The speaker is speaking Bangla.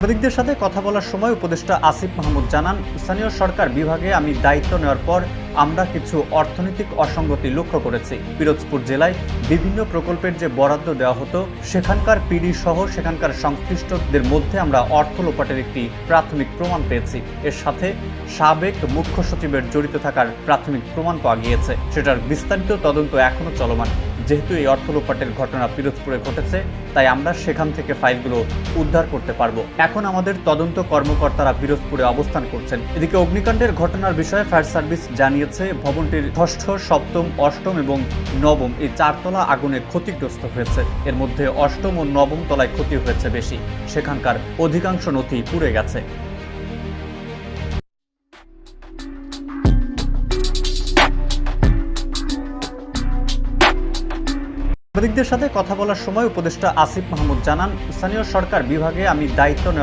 সাংবাদিকদের সাথে কথা বলার সময় উপদেষ্টা আসিফ মাহমুদ জানান, স্থানীয় সরকার বিভাগে আমি দায়িত্ব নেওয়ার পর আমরা কিছু অর্থনৈতিক অসঙ্গতি লক্ষ্য করেছি। পিরোজপুর জেলায় বিভিন্ন প্রকল্পের যে বরাদ্দ দেওয়া হতো, সেখানকার পিডি সহ সেখানকার সংশ্লিষ্টদের মধ্যে আমরা অর্থ লোপাটের একটি প্রাথমিক প্রমাণ পেয়েছি। এর সাথে সাবেক মুখ্য সচিবের জড়িত থাকার প্রাথমিক প্রমাণ পাওয়া গিয়েছে। সেটার বিস্তারিত তদন্ত এখনও চলমান। যেহেতু এই অর্থ লোপাটের ঘটনা পিরোজপুরে ঘটেছে, তাই আমরা সেখান থেকে ফাইলগুলো উদ্ধার করতে পারব। এখন আমাদের তদন্ত কর্মকর্তারা পিরোজপুরে অবস্থান করছেন। এদিকে অগ্নিকাণ্ডের ঘটনার বিষয়ে ফায়ার সার্ভিস জানিয়েছে, ভবনটির ষষ্ঠ, সপ্তম, অষ্টম এবং নবম এই চারতলা আগুনে ক্ষতিগ্রস্ত হয়েছে। এর মধ্যে অষ্টম ও নবম তলায় ক্ষতি হয়েছে বেশি। সেখানকার অধিকাংশ নথি পুড়ে গেছে। সাংবাদিকদের সাথে কথা বলার সময় উপদেষ্টা আসিফ মাহমুদ জানান, স্থানীয় সরকার বিভাগে আমি দায়িত্ব নেওয়ার